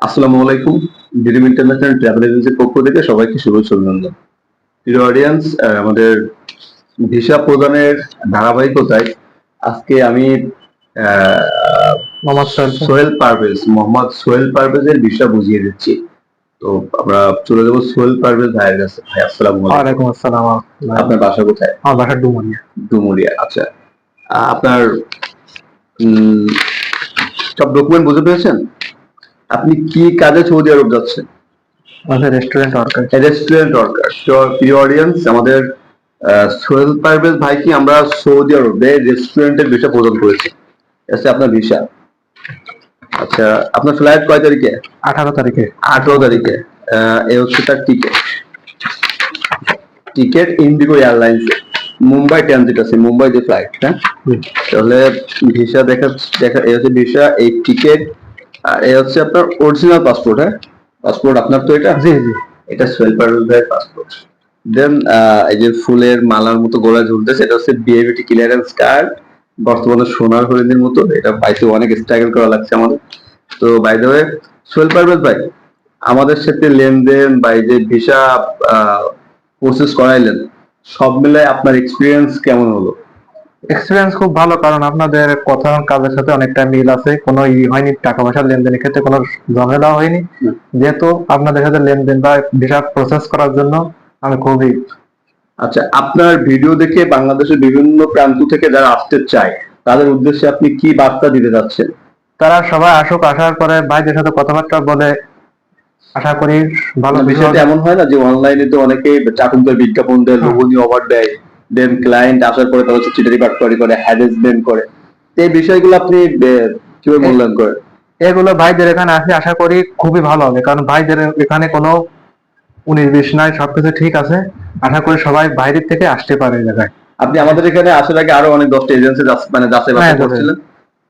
আসসালামু আলাইকুম dream international travel এজেন্সির পক্ষ থেকে সবাইকে শুভেচ্ছা অভিনন্দন প্রিয় অডিয়েন্স আমাদের ভিসা প্রদানের ধারাবাহিকতায় আজকে আমি মোহাম্মদ সোহেল পারভেজ মোহাম্মদ সোহেল পারভেজের ভিসা বুঝিয়ে দিচ্ছি। তো আমরা চলে যাব সোহেল পারভেজ ভাইয়ের কাছে। ভাই আসসালামু আলাইকুম। আসসালাম। আপনার বাসা কোথায়? আমার বাসা ডুমনিয়া ডুমুরিয়া আচ্ছা। আপনার উম, সব ডকুমেন্ট বুঝে পেয়েছেন? আপনি কি কাজে সৌদি আরব যাচ্ছেন? আমাদের রেস্টুরেন্ট ওয়ার্কার রেস্টুরেন্ট ওয়ার্কার প্রিয় অডিয়েন্স আমাদের সোহেল পারভেজ ভাইকে আমরা সৌদি আরবে রেস্টুরেন্টের ভিসা প্রদান করেছি। এসে আপনার ভিসা। আচ্ছা আপনার ফ্লাইট কয় তারিখে? আঠারো তারিখে। আঠারো তারিখে। এ হচ্ছে তার ticket ticket IndiGo airlines Mumbai transit আছে মুম্বাই যে ফ্লাইট হ্যাঁ? তাহলে ভিসা দেখা দেখা এই হচ্ছে ভিসা এই টিকিট আর এই হচ্ছে আপনার অরিজিনাল পাসপোর্ট হ্যাঁ? পাসপোর্ট আপনার তো এটা? জি জি। এটা সোহেল পারভেজ পাসপোর্ট দেন এই যে ফুলের মালার মতো গলায় ঝুলতেছে এটা হচ্ছে বিএবিটি ক্লিয়ারেন্স কার্ড বর্তমানে সোনার হরিণের মতো। এটা পাইতে অনেক স্ট্রাগল করা লাগছে আমাদের। তো by the way Sohel Parvez ভাই আমাদের সাথে লেনদেন বা এই যে ভিসা প্রসেস করাইলেন সব মিলে আপনার এক্সপিরিয়েন্স কেমন হলো? এক্সপিরিয়েন্স খুব ভালো কারণ আপনাদের কথা কাজের সাথে অনেকটা মিল আছে। কোনো ই হয়নি টাকা পয়সার লেনদেনের ক্ষেত্রে কোনো ঝামেলা হয়নি। যেহেতু আপনাদের সাথে লেনদেন বা ভিসা প্রসেস করার জন্য আমি খুবই আচ্ছা আপনার ভিডিও দেখে বাংলাদেশের বিভিন্ন প্রান্ত থেকে যারা আসতে চায় তাদের উদ্দেশ্যে আপনি কি বার্তা দিতে যাচ্ছেন? তারা সবাই আসুক আসার পরে ভাইদের সাথে কথাবার্তা বলে আশা করি ভালো না, বিষয়টা এমন হয় না যে অনলাইনে তো অনেকে চাকরির বিজ্ঞাপন দেয় হ্যাঁ। লোভনীয় অফার দেয়। দেন ক্লায়েন্ট আসার পরে হচ্ছে চিটারি বাটপারি করে হ্যারাসমেন্ট করে এই বিষয়গুলো আপনি কীভাবে মূল্যায়ন করেন? এগুলো ভাইদের এখানে আসে আশা করি খুবই ভালো হবে। কারণ ভাইদের এখানে কোনো উনিশ বিশ নাই সবকিছু ঠিক আছে। আশা করি সবাই বাইরের থেকে আসতে পারে জায়গায়। আপনি আমাদের এখানে আসার আগে আরও অনেক দশটা এজেন্সি মানে যাচাই বাছাই হ্যাঁ, করছিলেন।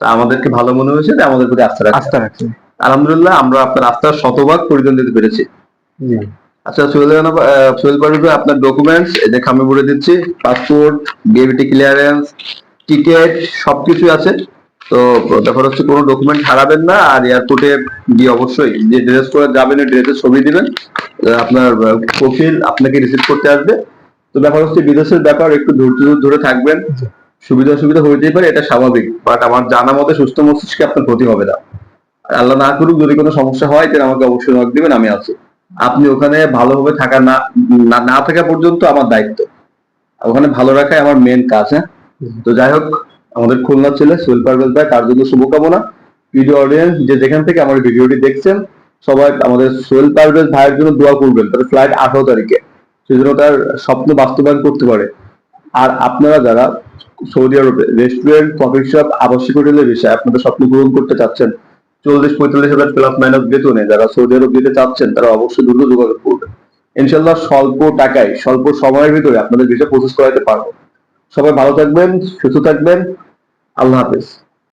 তা আমাদেরকে ভালো মনে হয়েছে আমাদের প্রতি আস্থা রাখছি আলহামদুলিল্লাহ আমরা আপনার আস্থার শতভাগ পরিজন দিতে পেরেছি। জি। আচ্ছা সোহেল সোহেল পারভেজ আপনার ডকুমেন্টস যে আমি বলে দিচ্ছি পাসপোর্ট বিএবিটি ক্লিয়ারেন্স টিকেট সবকিছু আছে। তো ব্যাপার হচ্ছে কোনো ডকুমেন্ট হারাবেন না, আর এয়ারপোর্টে গিয়ে অবশ্যই যে ড্রেস করে যাবেন ড্রেসের ছবি দিবেন। আপনার প্রোফাইল আপনাকে রিসিভ করতে আসবে। তো ব্যাপার হচ্ছে বিদেশের ব্যাপার, একটু ধৈর্য ধরে থাকবেন। সুবিধা অসুবিধা হইতেই পারে, এটা স্বাভাবিক। বাট আমার জানা মতে সুস্থ মস্তিষ্কে আপনার ক্ষতি হবে না। আল্লাহ না করুক, যদি কোনো সমস্যা হয় তাহলে আমাকে অবশ্যই নক দিবেন, আমি আছি। আপনি ওখানে ভালোভাবে থাকা না না- থাকা পর্যন্ত আমার দায়িত্ব। ওখানে ভালো রাখাই আমার মেন কাজ হ্যাঁ? তো যাই হোক আমাদের খুলনা ছেলে সোহেল পারভেজ ভাই তার জন্য শুভকামনা। ভিডিও অডিয়েন্স যে যেখান থেকে আমার ভিডিওটি দেখছেন সবাই আমাদের সোহেল পারভেজ ভাইয়ের জন্য দোয়া করবেন তার ফ্লাইট আঠারো তারিখে। সেজন্য তার স্বপ্ন বাস্তবায়ন করতে পারে। আর আপনারা যারা সৌদি আরবে রেস্টুরেন্ট কফি শপ আবাসিক হোটেলের বিষয়ে আপনাদের স্বপ্ন পূরণ করতে চাচ্ছেন চল্লিশ পঁয়তাল্লিশ হাজার প্লাস মাইনাস বেতনে যারা সৌদি আরব যেতে চাচ্ছেন, তারা অবশ্যই দ্রুত যোগাযোগ করবেন। ইনশাল্লাহ স্বল্প টাকায়, স্বল্প সময়ের ভিতরে আপনাদের ভিসা প্রসেস করাতে পারব। সবাই ভালো থাকবেন, সুস্থ থাকবেন। আল্লাহ হাফেজ।